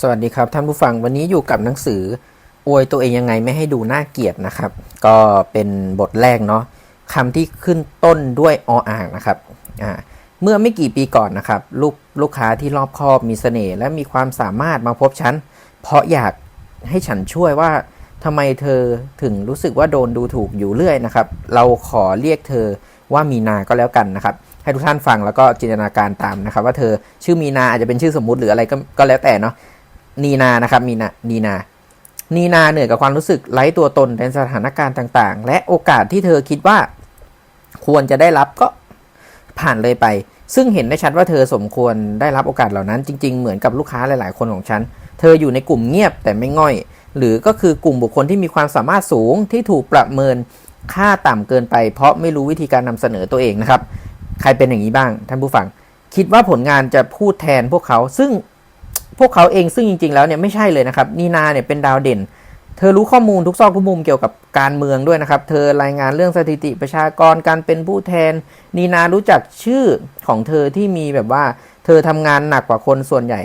สวัสดีครับท่านผู้ฟังวันนี้อยู่กับหนังสืออวยตัวเองยังไงไม่ให้ดูน่าเกลียดนะครับ ก็เป็นบทแรกเนาะคำที่ขึ้นต้นด้วยออ่างนะครับอ่าเมื่อไม่กี่ปีก่อนนะครับ ลูกลูกค้าที่รอบคอบมีเสน่ห์และมีความสามารถมาพบฉัน เพราะอยากให้ฉันช่วยว่าทำไมเธอถึงรู้สึกว่าโดนดูถูกอยู่เรื่อยนะครับ เราขอเรียกเธอว่ามีนาก็แล้วกันนะครับ ให้ทุกท่านฟังแล้วก็จินตนาการตามนะครับ ว่าเธอชื่อมีนาอาจจะเป็นชื่อสมมุติหรืออะไรก็ก็แล้วแต่เนาะ นีนานะครับมีนานีนานีนาเหนื่อยกับความรู้สึกไร้ตัวตนในสถานการณ์ต่างๆ และโอกาสที่เธอคิดว่า ควรจะได้รับก็ผ่านเลยไป ซึ่งเห็นได้ชัดว่าเธอสมควรได้รับโอกาสเหล่านั้น จริง ๆ เหมือนกับลูกค้าหลาย ๆ คนของฉัน เธออยู่ในกลุ่มเงียบแต่ไม่ง่อย หรือก็คือกลุ่มบุคคลที่มีความสามารถสูงที่ถูกประเมินค่าต่ำเกินไป เพราะไม่รู้วิธีการนำเสนอตัวเองนะครับ ใครเป็นอย่างนี้บ้างท่านผู้ฟัง คิดว่าผลงานจะพูดแทนพวกเขา ซึ่ง พวกเขาเองซึ่งจริง ๆ แล้วเนี่ยไม่ใช่เลยนะครับนีนาเนี่ยเป็นดาวเด่น เธอรู้ข้อมูลทุกซอกทุกมุมเกี่ยวกับการเมืองด้วยนะครับ เธอรายงานเรื่องสถิติประชากรการเป็นผู้แทน นีนารู้จักชื่อของเธอที่มีแบบว่า เธอทำงานหนักกว่าคนส่วนใหญ่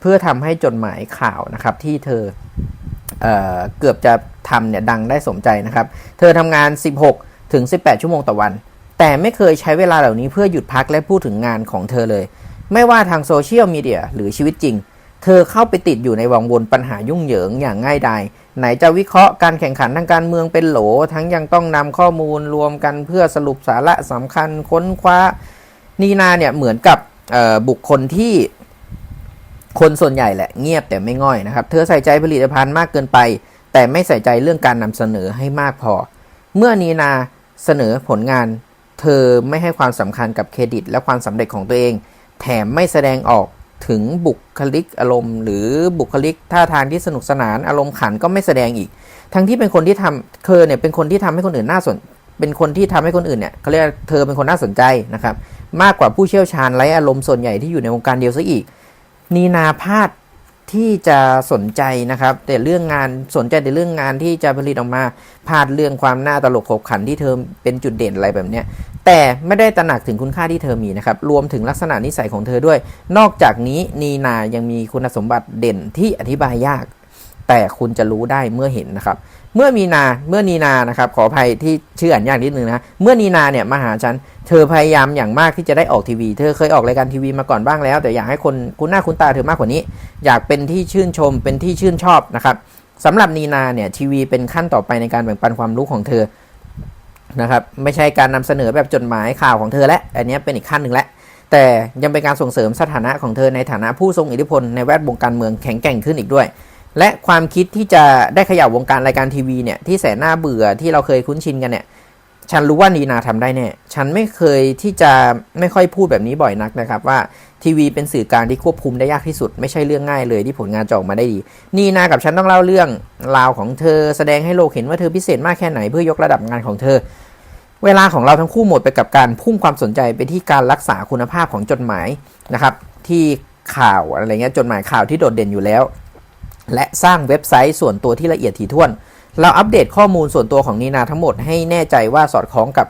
เพื่อทำให้จดหมายข่าวนะครับที่เธอเอ่อเกือบจะทำเนี่ยดังได้สมใจนะครับ เธอทำงาน 16 ถึง 18 ชั่วโมงต่อวัน แต่ไม่เคยใช้เวลาเหล่านี้เพื่อหยุดพักและพูดถึงงานของเธอเลย ไม่ว่าทางโซเชียลมีเดียหรือชีวิตจริง เธอเข้าไปติดอยู่ในวังวนปัญหายุ่งเหยิงอย่างง่ายดายไหนจะวิเคราะห์การแข่งขันทางการเมืองเป็นโหล ทั้งยังต้องนำข้อมูลรวมกันเพื่อสรุปสาระสำคัญค้นคว้า นีนาเนี่ยเหมือนกับบุคคลที่คนส่วนใหญ่แหละเงียบแต่ไม่ง่อยนะครับ เธอใส่ใจผลิตภัณฑ์มากเกินไป แต่ไม่ใส่ใจเรื่องการนำเสนอให้มากพอ เมื่อนีนาเสนอผลงาน เธอไม่ให้ความสำคัญกับเครดิต และความสำเร็จของตัวเอง แถมไม่แสดงออก ถึงบุคลิกอารมณ์ หรือบุคลิกท่าทางที่สนุกสนานอารมณ์ขันก็ไม่แสดงอีก ทั้งที่เป็นคนที่ทำเธอเนี่ยเป็นคนที่ทำให้คนอื่นน่าสน เป็นคนที่ทำให้คนอื่นเนี่ยเขาเรียกเธอเป็นคนน่าสนใจนะครับ มากกว่าผู้เชี่ยวชาญไร้อารมณ์ส่วนใหญ่ที่อยู่ในวงการเดียวซะอีกนีนาพาด ที่จะสนใจนะครับ แต่เรื่องงานสนใจแต่เรื่องงานที่จะผลิตออกมาพลาดเรื่องความน่าตลกขบขันที่เธอเป็นจุดเด่นอะไรแบบเนี้ยแต่ไม่ได้ตระหนักถึงคุณค่าที่เธอมีนะครับ รวมถึงลักษณะนิสัยของเธอด้วย นอกจากนี้นีนายังมีคุณสมบัติเด่นที่อธิบายยาก แต่คุณจะรู้ได้เมื่อเห็นนะครับ เมื่อมีนาเมื่อนีนานะครับขออภัยที่ชื่ออ่านยากนิดนึงนะเมื่อนีนาเนี่ยมาหาฉันเธอพยายามอย่างมากที่จะได้ออกทีวี เธอเคยออกรายการทีวีมาก่อนบ้างแล้ว แต่อยากให้คนคุ้นหน้าคุ้นตาเธอมากกว่านี้ อยากเป็นที่ชื่นชมเป็นที่ชื่นชอบนะครับสำหรับนีนาเนี่ยทีวีเป็นขั้นต่อไปในการแบ่งปันความรู้ของเธอนะครับไม่ใช่การนำเสนอแบบจดหมายข่าวของเธอและอันนี้เป็นอีกขั้นหนึ่งแล้วแต่ยังเป็นการส่งเสริมสถานะของเธอในฐานะผู้ทรงอิทธิพลในแวดวงการเมืองแข็งแกร่งขึ้นอีกด้วย และความคิดที่จะได้ขยับวงการรายการทีวีเนี่ยที่แสนน่าเบื่อที่เราเคยคุ้นชินกันเนี่ยฉันรู้ว่านีนาทำได้แน่ ฉันไม่เคยที่จะไม่ค่อยพูดแบบนี้บ่อยนักนะครับ ว่าทีวีเป็นสื่อกลางที่ควบคุมได้ยากที่สุด ไม่ใช่เรื่องง่ายเลยที่ผลงานจะออกมาได้ดี นีนากับฉันต้องเล่าเรื่องราวของเธอ แสดงให้โลกเห็นว่าเธอพิเศษมากแค่ไหนเพื่อยกระดับงานของเธอ เวลาของเราทั้งคู่หมดไปกับการพุ่งความสนใจไปที่การรักษาคุณภาพของจดหมายนะครับ ที่ข่าวอะไรเงี้ยจดหมายข่าวที่โดดเด่นอยู่แล้ว และสร้างเว็บไซต์ส่วนตัวที่ละเอียดถี่ถ้วน เราอัปเดตข้อมูลส่วนตัวของนีนาทั้งหมดให้แน่ใจว่าสอดคล้องกับ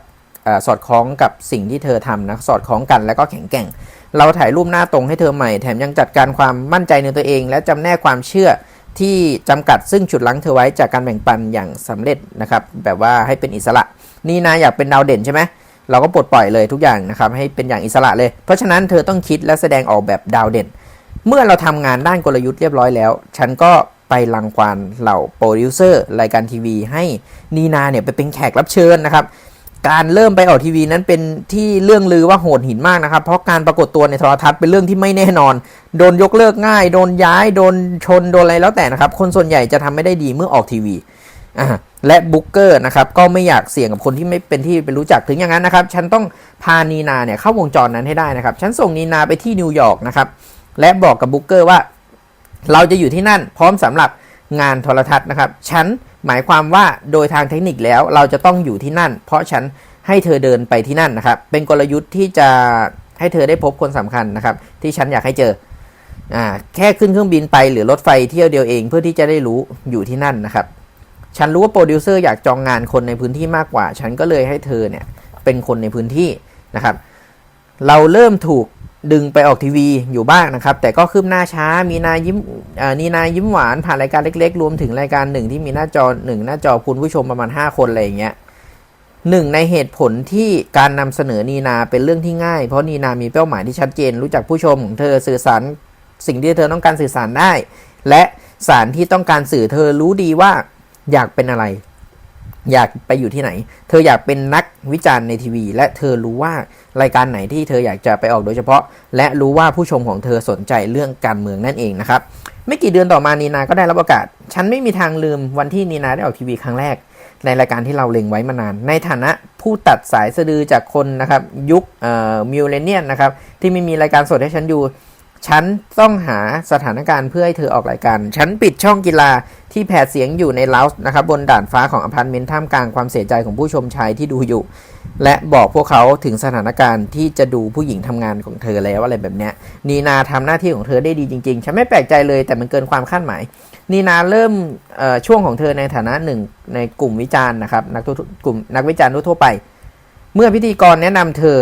อสอดคล้องกับสิ่งที่เธอทำนะสอดคล้องกันและก็แข็งแกร่ง เราถ่ายรูปหน้าตรงให้เธอใหม่ แถมยังจัดการความมั่นใจในตัวเอง และจำแนกความเชื่อที่จำกัดซึ่งฉุดลั้งเธอไว้จากการแบ่งปันอย่างสำเร็จนะครับแบบว่าให้เป็นอิสระ นีนาอยากเป็นดาวเด่นใช่ไหมเราก็ปลดปล่อยเลยทุกอย่างนะครับให้เป็นอย่างอิสระเลย เพราะฉะนั้นเธอต้องคิดและแสดงออกแบบดาวเด่น เมื่อเราทำงานด้านกลยุทธ์เรียบร้อยแล้ว ฉันก็ไปรังควานเหล่าโปรดิวเซอร์รายการทีวี ให้นีนาเนี่ยไปเป็นแขกรับเชิญนะครับ การเริ่มไปออกทีวีนั้นเป็นที่เรื่องลือว่าโหดหินมากนะครับ เพราะการปรากฏตัวในโทรทัศน์เป็นเรื่องที่ไม่แน่นอน โดนยกเลิกง่าย โดนย้าย โดนชน โดนอะไรแล้วแต่นะครับ คนส่วนใหญ่จะทำไม่ได้ดีเมื่อออกทีวีและบุ๊กเกอร์นะครับก็ไม่อยากเสี่ยงกับคนที่ไม่เป็นที่เป็นรู้จักถึงอย่างนั้นนะครับ ฉันต้องพานีนาเนี่ยเข้าวงจรนั้นให้ได้นะครับ ฉันส่งนีนาไปที่นิวยอร์กนะครับ และบอกกับบุ๊กเกอร์ว่า เราจะอยู่ที่นั่นพร้อมสำหรับงานโทรทัศน์นะครับฉันหมายความว่าโดยทางเทคนิคแล้วเราจะต้องอยู่ที่นั่น เพราะฉันให้เธอเดินไปที่นั่นนะครับ เป็นกลยุทธ์ที่จะให้เธอได้พบคนสำคัญนะครับ ที่ฉันอยากให้เจออ่าแค่ขึ้นเครื่องบินไปหรือรถไฟเที่ยวเดียวเองเพื่อที่จะได้รู้อยู่ที่นั่นนะครับ ฉันรู้ว่าโปรดิวเซอร์อยากจองงานคนในพื้นที่มากกว่า ฉันก็เลยให้เธอเนี่ยเป็นคนในพื้นที่นะครับ เราเริ่มถูก ดึงไปออกทีวีอยู่บ้างนะครับ แต่ก็คืบหน้าช้ามีนายิ้มนีนายิ้มหวานผ่านรายการเล็ก ๆ รวมถึงรายการหนึ่งที่มีหน้าจอหนึ่งหน้าจอคุณผู้ชมประมาณ 5 คนอะไรอย่างเงี้ยหนึ่งในเหตุผลที่การนำเสนอนีนาเป็นเรื่องที่ง่าย เพราะนีนามีเป้าหมายที่ชัดเจน รู้จักผู้ชมของเธอสื่อสารสิ่งที่เธอต้องการสื่อสารได้ และสารที่ต้องการสื่อเธอรู้ดีว่าอยากเป็นอะไร อยากไปอยู่ที่ไหน เธออยากเป็นนักวิจารณ์ในทีวี และเธอรู้ว่ารายการไหนที่เธออยากจะไปออกโดยเฉพาะ และรู้ว่าผู้ชมของเธอสนใจเรื่องการเมืองนั่นเองนะครับ ไม่กี่เดือนต่อมานีนาก็ได้รับโอกาส ฉันไม่มีทางลืมวันที่นีนาได้ออกทีวีครั้งแรก ในรายการที่เราเล็งไว้มานาน ในฐานะผู้ตัดสายสะดือจากคนนะครับยุคเอ่อมิวเลเนียนนะครับที่ไม่มีรายการสดให้ฉันดูฉันต้องหาสถานการณ์เพื่อให้เธอออกรายการ ฉันปิดช่องกีฬา ที่แผดเสียงอยู่ในเลาส์นะครับบนด่านฟ้าของอพาร์ตเมนต์ท่ามกลางความเสียใจของผู้ชมชายที่ดูอยู่ และบอกพวกเขาถึงสถานการณ์ที่จะดูผู้หญิงทำงานของเธอแล้วอะไรแบบเนี้ยนีนาทำหน้าที่ของเธอได้ดีจริงๆ ฉันไม่แปลกใจเลยแต่มันเกินความคาดหมายนีนาเริ่มช่วงของเธอในฐานะหนึ่งในกลุ่มวิจารณ์นะครับนักกลุ่มนักวิจารณ์ทั่วไป เมื่อพิธีกรแนะนำเธอ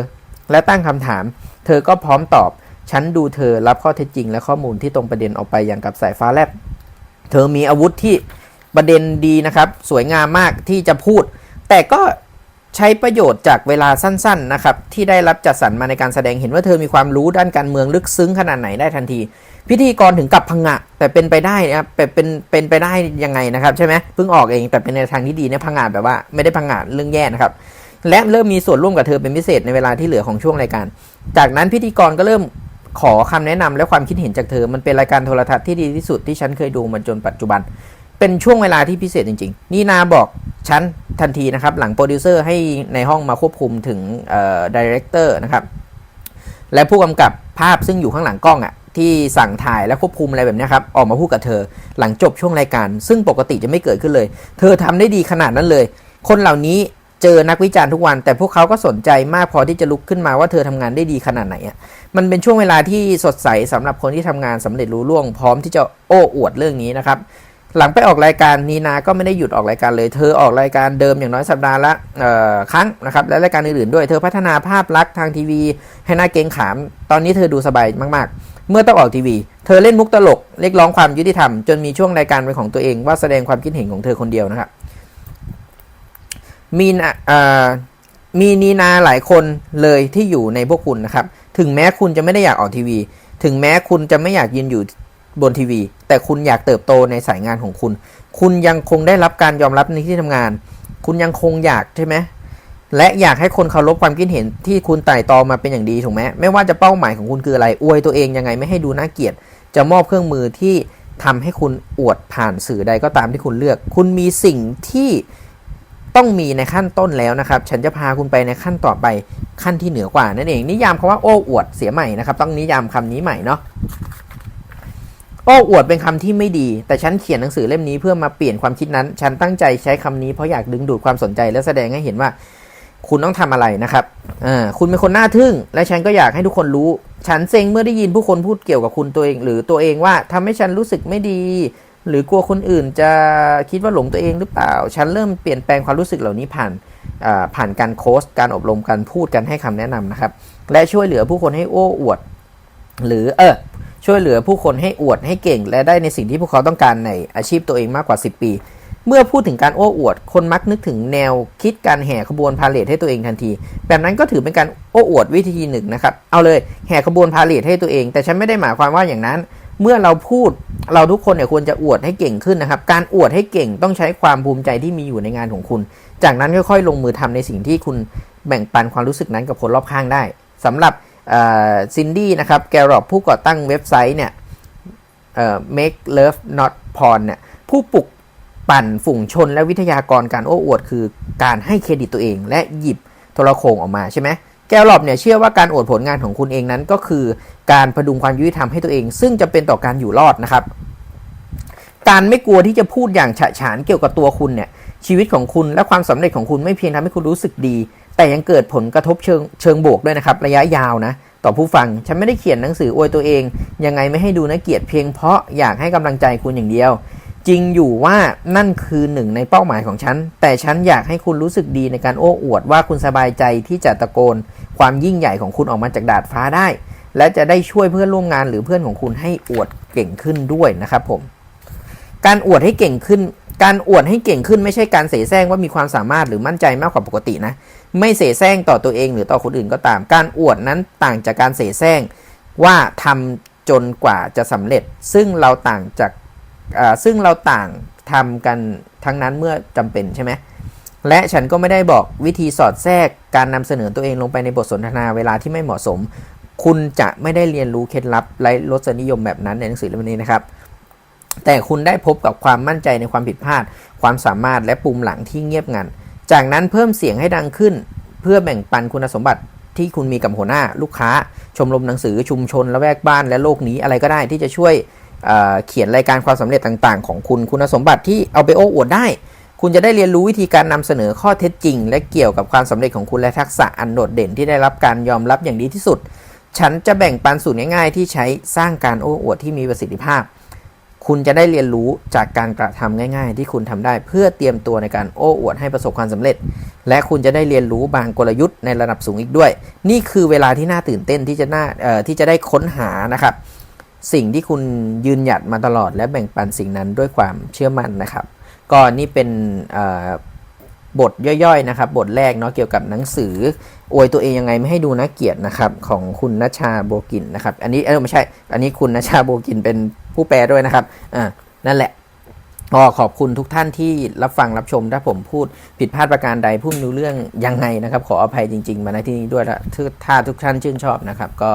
และตั้งคำถาม เธอก็พร้อมตอบ ฉันดูเธอรับข้อเท็จจริง และข้อมูลที่ตรงประเด็นออกไปอย่างกับสายฟ้าแลบ เธอมีอาวุธที่ประเด็นดีนะครับ สวยงามมากที่จะพูด แต่ก็ใช้ประโยชน์จากเวลาสั้นๆนะครับที่ได้รับจัดสรรมาในการแสดงเห็นว่าเธอมีความรู้ด้านการเมืองลึกซึ้งขนาดไหนได้ทันที พิธีกรถึงกับพังงะ แต่เป็นไปได้นะครับเป็นเป็นเป็นไปได้ยังไงนะครับใช่ไหมเพิ่งออกเองแต่เป็นในทางที่ดีเนี่ยพังงะแบบว่าไม่ได้พังงะเรื่องแย่นะครับและเริ่มมีส่วนร่วมกับเธอเป็นพิเศษในเวลาที่เหลือของช่วงรายการ จากนั้นพิธีกรก็เริ่ม ขอคำแนะนำและความคิดเห็นจากเธอ มันเป็นรายการโทรทัศน์ที่ดีที่สุดที่ฉันเคยดูมาจนปัจจุบัน เป็นช่วงเวลาที่พิเศษจริง ๆ นี่นาบอกฉันทันทีนะครับ หลังโปรดิวเซอร์ให้ในห้องมาควบคุมถึงดีเรคเตอร์นะครับ และผู้กำกับภาพซึ่งอยู่ข้างหลังกล้องอะ่ะที่สั่งถ่ายและควบคุมอะไรแบบนี้ครับ ออกมาพูดกับเธอ หลังจบช่วงรายการ ซึ่งปกติจะไม่เกิดขึ้นเลย เธอทำได้ดีขนาดนั้นเลย คนเหล่านี้เจอนักวิจารณ์ทุกวัน แต่พวกเขาก็สนใจมากพอที่จะลุกขึ้นมาว่าเธอทำงานได้ดีขนาดไหนอะ มันเป็นช่วงเวลาที่สดใสสำหรับคนที่ทำงานสำเร็จรู้ล่วงพร้อมที่จะโอ้อวดเรื่องนี้นะครับหลังไปออกรายการนีนา ก็ไม่ได้หยุดออกรายการเลย เธอออกรายการเดิมอย่างน้อยสัปดาห์ละครั้งนะครับ และรายการอื่นๆด้วย เธอพัฒนาภาพลักษณ์ทางทีวี ให้น่าเกงขาม ตอนนี้เธอดูสบายมากๆ เมื่อต้องออกทีวี เธอเล่นมุกตลก เรียกร้องความยุติธรรม จนมีช่วงรายการเป็นของตัวเองว่าแสดงความคิดเห็นของเธอคนเดียวนะครับ มีนามีนีนาหลายคนเลยที่อยู่ในพวกคุณนะครับ ถึงแม้คุณจะไม่ได้อยากออกทีวี ถึงแม้คุณจะไม่อยากยืนอยู่บนทีวี แต่คุณอยากเติบโตในสายงานของคุณ คุณยังคงได้รับการยอมรับในที่ทำงาน คุณยังคงอยากใช่ไหมและอยากให้คนเคารพความคิดเห็นที่คุณไต่ตองมาเป็นอย่างดีถูกไหมไม่ว่าจะเป้าหมายของคุณคืออะไรอวยตัวเองยังไงไม่ให้ดูน่าเกลียด จะมอบเครื่องมือที่ทำให้คุณอวดผ่านสื่อใดก็ตามที่คุณเลือก คุณมีสิ่งที่ ต้องมีในขั้นต้นแล้วนะครับ ฉันจะพาคุณไปในขั้นต่อไปขั้นที่เหนือกว่านั่นเอง นิยามคำว่าโอ้อวดเสียใหม่นะครับ ต้องนิยามคำนี้ใหม่เนาะโอ้อวดเป็นคำที่ไม่ดี แต่ฉันเขียนหนังสือเล่มนี้เพื่อมาเปลี่ยนความคิดนั้น ฉันตั้งใจใช้คำนี้เพราะอยากดึงดูดความสนใจ และแสดงให้เห็นว่า คุณต้องทำอะไรนะครับอ่าคุณเป็นคนน่าทึ่ง และฉันก็อยากให้ทุกคนรู้ ฉันเซ็งเมื่อได้ยินผู้คนพูดเกี่ยวกับคุณตัวเอง หรือตัวเองว่าทำให้ฉันรู้สึกไม่ดี หรือกลัวคนอื่นจะคิดว่าหลงตัวเองหรือเปล่า ฉันเริ่มเปลี่ยนแปลงความรู้สึกเหล่านี้ผ่านผ่านการโค้ชการอบรมการพูดการให้คำแนะนำนะครับ และช่วยเหลือผู้คนให้โอ้อวด หรือเออช่วยเหลือผู้คนให้อวดให้เก่ง และได้ในสิ่งที่พวกเขาต้องการในอาชีพตัวเองมากกว่า 10 ปี เมื่อพูดถึงการโอ้อวด คนมักนึกถึงแนวคิดการแห่ขบวนพาเลทให้ตัวเองทันที แบบนั้นก็ถือเป็นการโอ้อวดวิธีหนึ่งนะครับ เอาเลยแห่ขบวนพาเลทให้ตัวเอง แต่ฉันไม่ได้หมายความว่าอย่างนั้น เมื่อเราพูดเราทุกคนเนี่ยควรจะอวดให้เก่งขึ้นนะครับ การอวดให้เก่งต้องใช้ความภูมิใจที่มีอยู่ในงานของคุณ จากนั้นค่อยๆ ลงมือทำในสิ่งที่คุณแบ่งปันความรู้สึกนั้นกับคนรอบข้างได้สำหรับซินดี้นะครับแกรอบผู้ก่อตั้งเว็บไซต์เนี่ยเอ่อ make love not porn เนี่ยผู้ปลุกปั่นฝูงชนและวิทยากรการโอ้อวด คือการให้เครดิตตัวเอง และหยิบโทรโขงออกมาใช่ไหม แกลลอบเนี่ยเชื่อว่าการอวดผลงานของคุณเองนั้นก็คือการพดุงความยุติธรรมให้ตัวเอง ซึ่งจะเป็นต่อการอยู่รอดนะครับ การไม่กลัวที่จะพูดอย่างฉะฉานเกี่ยวกับตัวคุณเนี่ยชีวิตของคุณและความสำเร็จของคุณไม่เพียงทำให้คุณรู้สึกดี แต่ยังเกิดผลกระทบเชิงเชิงบวกด้วยนะครับ ระยะยาวนะต่อผู้ฟังฉันไม่ได้เขียนหนังสืออวยตัวเอง ยังไงไม่ให้ดูน่าเกลียดเพียงเพราะอยากให้กำลังใจคุณอย่างเดียว จริงอยู่ว่านั่นคือหนึ่งในเป้าหมายของฉัน แต่ฉันอยากให้คุณรู้สึกดีในการโอ้อวดว่าคุณสบายใจที่จะตะโกน ความยิ่งใหญ่ของคุณออกมาจากดาดฟ้าได้ และจะได้ช่วยเพื่อนร่วมงานหรือเพื่อนของคุณให้อวดเก่งขึ้นด้วยนะครับผม การอวดให้เก่งขึ้น การอวดให้เก่งขึ้นไม่ใช่การเสแสร้งว่ามีความสามารถหรือมั่นใจมากกว่าปกตินะ ไม่เสแสร้งต่อตัวเองหรือต่อคนอื่นก็ตาม การอวดนั้นต่างจากการเสแสร้งว่าทำจนกว่าจะสำเร็จ ซึ่งเราต่างจาก ซึ่งเราต่างทำกันทั้งนั้นเมื่อจำเป็นใช่ไหมและฉันก็ไม่ได้บอกวิธีสอดแทรกการนำเสนอตัวเองลงไปในบทสนทนาเวลาที่ไม่เหมาะสม คุณจะไม่ได้เรียนรู้เคล็ดลับไร้รสนิยมแบบนั้นในหนังสือเล่มนี้นะครับ แต่คุณได้พบกับความมั่นใจในความผิดพลาด ความสามารถและปุ่มหลังที่เงียบงัน จากนั้นเพิ่มเสียงให้ดังขึ้น เพื่อแบ่งปันคุณสมบัติที่คุณมีกับหัวหน้า ลูกค้า ชมรมหนังสือชุมชนละแวกบ้านและโลกนี้อะไรก็ได้ที่จะช่วย เขียนรายการความสำเร็จต่างๆ ของคุณคุณสมบัติที่เอาไปโอ้อวดได้ คุณจะได้เรียนรู้วิธีการนำเสนอข้อเท็จจริง และเกี่ยวกับความสำเร็จของคุณและทักษะอันโดดเด่นที่ได้รับการยอมรับอย่างดีที่สุด ฉันจะแบ่งปันสูตรง่ายๆ ที่ใช้สร้างการโอ้อวดที่มีประสิทธิภาพ คุณจะได้เรียนรู้จากการกระทำง่าย ๆ ที่คุณทำได้ เพื่อเตรียมตัวในการโอ้อวดให้ประสบความสำเร็จ และคุณจะได้เรียนรู้บางกลยุทธ์ในระดับสูงอีกด้วย นี่คือเวลาที่น่าตื่นเต้นที่จะน่าที่จะได้ค้นหานะครับ สิ่งที่คุณยืนหยัดมาตลอด และแบ่งปันสิ่งนั้นด้วยความเชื่อมั่นนะครับ ก็นี่เป็นบทย่อยๆนะครับ บทแรกเนาะเกี่ยวกับหนังสืออวยตัวเองยังไงไม่ให้ดูน่าเกียดนะครับ ของคุณนชาโบกินนะครับ อันนี้เออไม่ใช่ อันนี้คุณนชาโบกินเป็นผู้แปลด้วยนะครับอ่านั่นแหละก็ขอบคุณทุกท่านที่รับฟังรับชม ถ้าผมพูดผิดพลาดประการใดพูดรู้เรื่องยังไงนะครับ ขออภัยจริง ๆ มาในที่นี้ด้วยนะถ้าถ้าทุกท่านชื่นชอบนะครับ ก็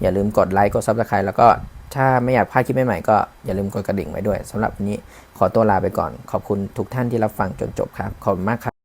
อย่าลืมกดไลค์กดซับสไครต์แล้วก็ ถ้าไม่อยากพลาดคลิปใหม่ๆก็อย่าลืมกดกระดิ่งไว้ด้วยสำหรับวันนี้ขอตัวลาไปก่อน ขอบคุณทุกท่านที่รับฟังจนจบครับ ขอบคุณมากครับ